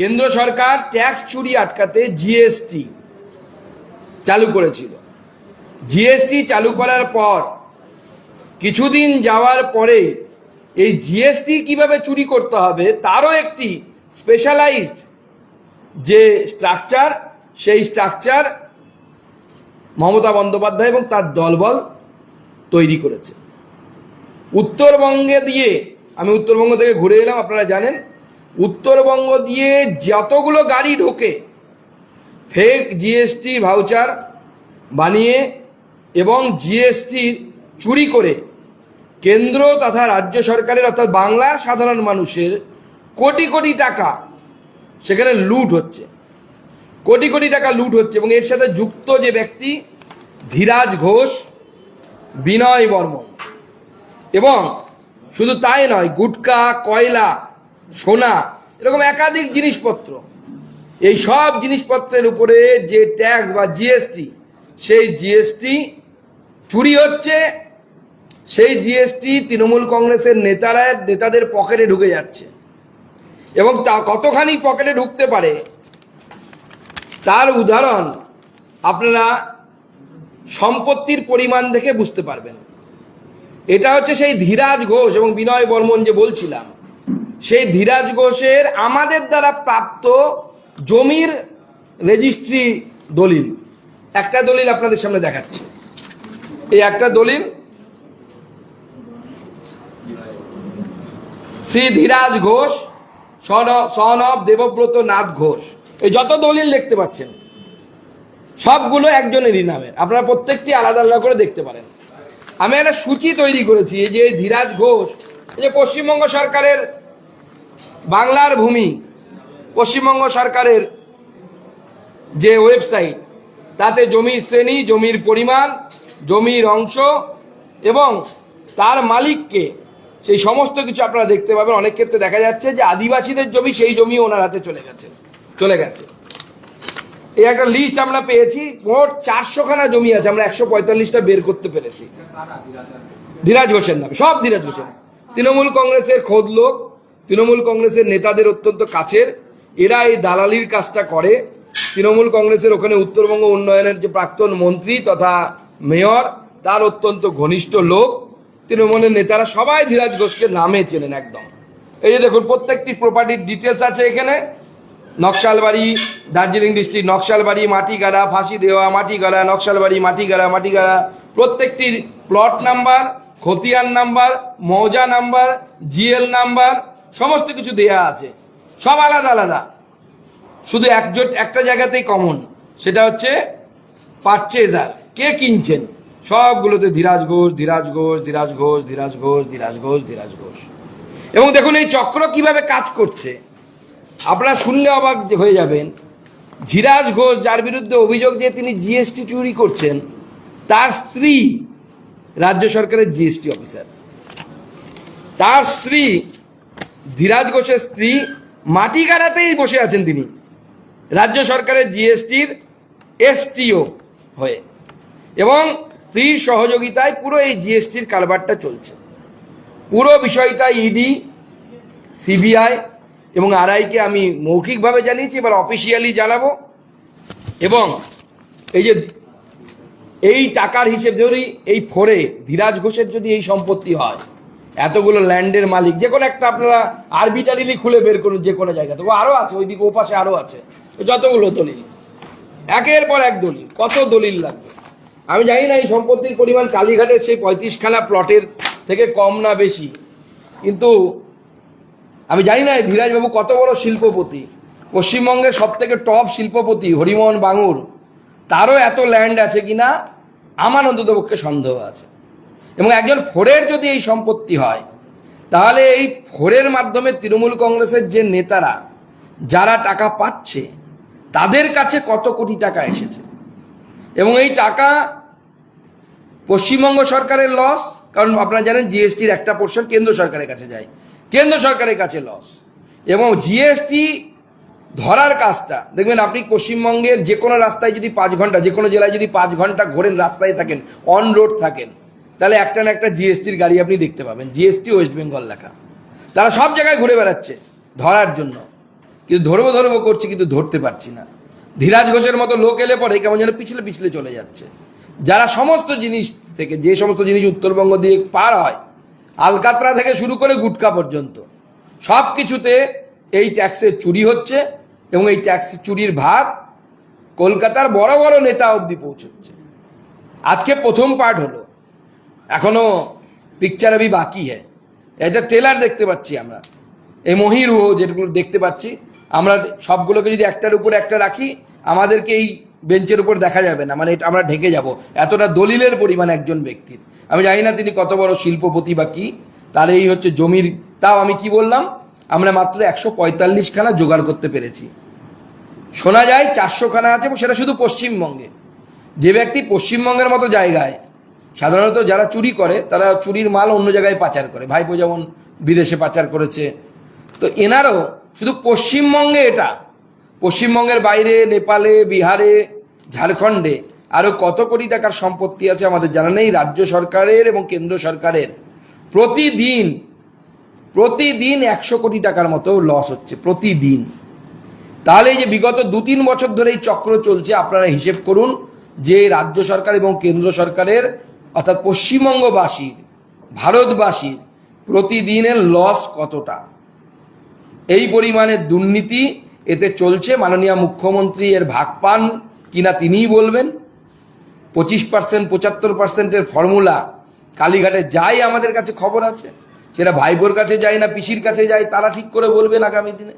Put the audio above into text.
কেন্দ্র সরকার ট্যাক্স চুরি আটকাতে জিএসটি চালু করেছিল। জিএসটি চালু করার পর, কিছুদিন যাওয়ার পরে এই জিএসটি কীভাবে চুরি করতে হবে তারও একটি স্পেশালাইজড যে স্ট্রাকচার সেই স্ট্রাকচার মমতা বন্দ্যোপাধ্যায় এবং তার দলবল তৈরি করেছে। উত্তরবঙ্গে দিয়ে, আমি উত্তরবঙ্গ থেকে ঘুরে এলাম, আপনারা জানেন উত্তরবঙ্গ দিয়ে যতগুলো গাড়ি ঢোকে ফেক জিএসটি ভাউচার বানিয়ে এবং জিএসটি চুরি করে, কেন্দ্র তথা রাজ্য সরকারের অর্থাৎ বাংলার সাধারণ মানুষের কোটি কোটি টাকা সেখানে লুট হচ্ছে। কোটি কোটি টাকা লুট হচ্ছে এবং এর সাথে যুক্ত যে ব্যক্তি, ধীরাজ ঘোষ, বিনয় বর্মন। এবং শুধু তাই নয়, গুটকা, কয়লা সোনা, এরকম একাধিক জিনিসপত্র। এই সব জিনিসপত্রের উপরে যে ট্যাক্স বা জিএসটি, সেই জিএসটি চুরি হচ্ছে, সেই জিএসটি তৃণমূল কংগ্রেসের নেতারা, নেতাদের পকেটে ঢুকে যাচ্ছে। এবং তা কতখানি পকেটে ঢুকতে পারে, তার উদাহরণ আপনারা সম্পত্তির পরিমাণ দেখে বুঝতে পারবেন। এটা হচ্ছে সেই ধীরাজ ঘোষ এবং বিনয় বর্মন যে বলছিলাম সেই ধীরাজ ঘোষের আমাদের দ্বারা প্রাপ্ত জমির রেজিস্ট্রি দলিল। একটা দলিল আপনাদের সামনে দেখাচ্ছি। এই একটা দলিল শ্রী ধীরাজ ঘোষ, সন অফ দেবব্রত নাথ ঘোষ। এই যত দলিল দেখতে পাচ্ছেন, সবগুলো একজনেরই নামের। আপনারা প্রত্যেকটি আলাদা আলাদা করে দেখতে পারেন। আমি একটা সূচি তৈরি করেছি, এই যে ধীরাজ ঘোষ, এই যে পশ্চিমবঙ্গ সরকারের বাংলার ভূমি পশ্চিমবঙ্গ সরকারের যে ওয়েবসাইট, তাতে জমির শ্রেণি, জমির পরিমাণ, জমির অংশ এবং তার মালিককে সেই সমস্ত কিছু আপনারা দেখতে পাবেন। অনেক ক্ষেত্রে দেখা যাচ্ছে যে আদিবাসীদের জমি সেই জমি ওনার হাতে চলে গেছে চলে গেছে। এই একটা লিস্ট আমরা পেয়েছি, মোট চারশো খানা জমি আছে, আমরা একশো পঁয়তাল্লিশটা বের করতে পেরেছি। ধীরাজ ঘোষের নামে, সব ধীরাজ ঘোষের। তৃণমূল কংগ্রেসের খোদ লোক তৃণমূল কংগ্রেসের নেতাদের অত্যন্ত কাছের, এরা এই দালালির কাজটা করে। তৃণমূল কংগ্রেসের ওখানে উত্তরবঙ্গ উন্নয়নের যে প্রাক্তন মন্ত্রী তথা মেয়র, তার অত্যন্ত ঘনিষ্ঠ লোক। তৃণমূলের নেতারা সবাই ধীরাজ ঘোষকে নামে চেনেন একদম। এই যে দেখুন, প্রত্যেকটি প্রপার্টির ডিটেলস আছে এখানে। নকশালবাড়ি, দার্জিলিং ডিস্ট্রিক্ট নকশালবাড়ি, মাটিগাড়া, ফাঁসি দেওয়া, মাটিগাড়া, নকশালবাড়ি, মাটিগাড়া মাটিগাড়া। প্রত্যেকটির প্লট নাম্বার খতিয়ান নাম্বার মৌজা নাম্বার জিএল নাম্বার সমস্ত কিছু দেয়া আছে। সব আলাদা আলাদা। শুধু একজোট একটা জায়গাতেই কমন সেটা হচ্ছে পারচেজার কে কিনছেন? সবগুলোতে ধীরাজ ঘোষ ধীরাজ ঘোষ ধীরাজ ঘোষ ধীরাজ ঘোষ ধীরাজ ঘোষ ধীরাজ ঘোষ। এবং দেখুন এই চক্র কীভাবে কাজ করছে। আপনারা শুনলে অবাক হয়ে যাবেন। ধীরাজ ঘোষ যার বিরুদ্ধে অভিযোগ যে তিনি জিএসটি চুরি করছেন, তার স্ত্রী রাজ্য সরকারের জিএসটি অফিসার তার স্ত্রী ধীরাজ ঘোষের স্ত্রী মাটি কাটাতেই বসে আছেন তিনি। রাজ্য সরকারের জিএসটির এসটিও হয়ে। এবং স্ত্রীর সহযোগিতায় পুরো এই জিএসটির কারবারটা চলছে। পুরো বিষয়টা ইডি সিবিআই এবং আরআইকে আমি মৌখিকভাবে জানিয়েছি, এবার অফিসিয়ালি জানাব। এবং এই যে এই টাকার হিসেব ধরি এই ফোরে ধীরাজ ঘোষের যদি এই সম্পত্তি হয় এতগুলো ল্যান্ডের মালিক, যে কোনো একটা আপনারা আরবিটারিলি খুলে বের করুন যে কোনো জায়গা থেকে। আরও আছে, ওইদিকে ও পাশে আরও আছে যতগুলো দলিল। একের পর এক দলিল, কত দলিল লাগবে? আমি জানি না এই সম্পত্তির পরিমাণ কালীঘাটের সেই পঁয়ত্রিশখানা প্লটের থেকে কম না বেশি। কিন্তু আমি জানি না ধীরাজবাবু কত বড় শিল্পপতি। পশ্চিমবঙ্গের সব থেকে টপ শিল্পপতি হরিমোহন বাঙুর, তারও এত ল্যান্ড আছে কিনা, আমার অন্ততপক্ষে সন্দেহ আছে। এবং একজন ফোরের যদি এই সম্পত্তি হয়, তাহলে এই ফোরের মাধ্যমে তৃণমূল কংগ্রেসের যে নেতারা, যারা টাকা পাচ্ছে, তাদের কাছে কত কোটি টাকা এসেছে? এবং এই টাকা পশ্চিমবঙ্গ সরকারের লস কারণ আপনারা জানেন জিএসটির একটা পোর্শন কেন্দ্র সরকারের কাছে যায়। কেন্দ্র সরকারের কাছে লস এবং জিএসটি ধরার কাজটা, দেখবেন আপনি পশ্চিমবঙ্গের যে কোনো রাস্তায় যদি পাঁচ ঘণ্টা, যে কোনো জেলায় যদি পাঁচ ঘণ্টা ঘোরেন, রাস্তায় থাকেন অন রোড থাকেন তাহলে একটা না একটা জিএসটির গাড়ি আপনি দেখতে পাবেন। জিএসটি ওয়েস্ট বেঙ্গল লেখা। তারা সব জায়গায় ঘুরে বেড়াচ্ছে ধরার জন্য। কিন্তু ধরবো ধরবো করছি, কিন্তু ধরতে পারছি না। ধীরাজ ঘোষের মতো লোক এলে পরে কেমন যেন পিছলে পিছলে চলে যাচ্ছে। যারা সমস্ত জিনিস থেকে, যে সমস্ত জিনিস উত্তরবঙ্গ দিয়ে পার হয়, আলকাতরা থেকে শুরু করে গুটকা পর্যন্ত, সব কিছুতে এই ট্যাক্সের চুরি হচ্ছে এবং এই ট্যাক্স চুরির ভাগ কলকাতার বড় বড় নেতা অবধি পৌঁছচ্ছে। আজকে প্রথম পার্ট হলো। এখনও পিকচার আবি বাকি হ্যাঁ এটা ট্রেলার দেখতে পাচ্ছি আমরা। এই মহিরুহ যেগুলো দেখতে পাচ্ছি, আমরা সবগুলোকে যদি একটার উপর একটা রাখি, আমাদেরকে এই বেঞ্চের উপর দেখা যাবে না। মানে এটা আমরা ঢেকে যাব। এতটা দলিলের পরিমাণ একজন ব্যক্তির। আমি জানি না তিনি কত বড় শিল্পপতি বা কি। তার এই হচ্ছে জমির, তাও আমি কি বললাম, আমরা মাত্র একশো পঁয়তাল্লিশ খানা জোগাড় করতে পেরেছি। শোনা যায় চারশো খানা আছে সেটা শুধু পশ্চিমবঙ্গে। যে ব্যক্তি পশ্চিমবঙ্গের মতো জায়গায় সাধারণত যারা চুরি করে, তারা চুরির মাল অন্য জায়গায় পাচার করে। ভাইপো যেমন বিদেশে পাচার করেছে। তো এনারও শুধু পশ্চিমবঙ্গে এটা, পশ্চিমবঙ্গের বাইরে, নেপালে, বিহারে, ঝাড়খণ্ডে আরও কত কোটি টাকার সম্পত্তি আছে আমাদের জানা নেই। রাজ্য সরকারের এবং কেন্দ্র সরকারের। প্রতিদিন প্রতিদিন একশো কোটি টাকার মতো লস হচ্ছে, প্রতিদিন। তাহলে যে বিগত দু তিন বছর ধরে এই চক্র চলছে, আপনারা হিসেব করুন যে রাজ্য সরকার এবং কেন্দ্র সরকারের অর্থাৎ পশ্চিমবঙ্গবাসীর, ভারতবাসীর প্রতিদিনের লস কতটা? এই পরিমাণে দুর্নীতি এতে চলছে। মাননীয় মুখ্যমন্ত্রী এর ভাগ পান কিনা তিনিই বলবেন। পঁচিশ পার্সেন্ট পঁচাত্তর পার্সেন্টের ফর্মুলা কালীঘাটে যাই আমাদের কাছে খবর আছে। সেটা ভাইবোর কাছে যায় না পিসির কাছে যায়, তারা ঠিক করে বলবেন আগামী দিনে।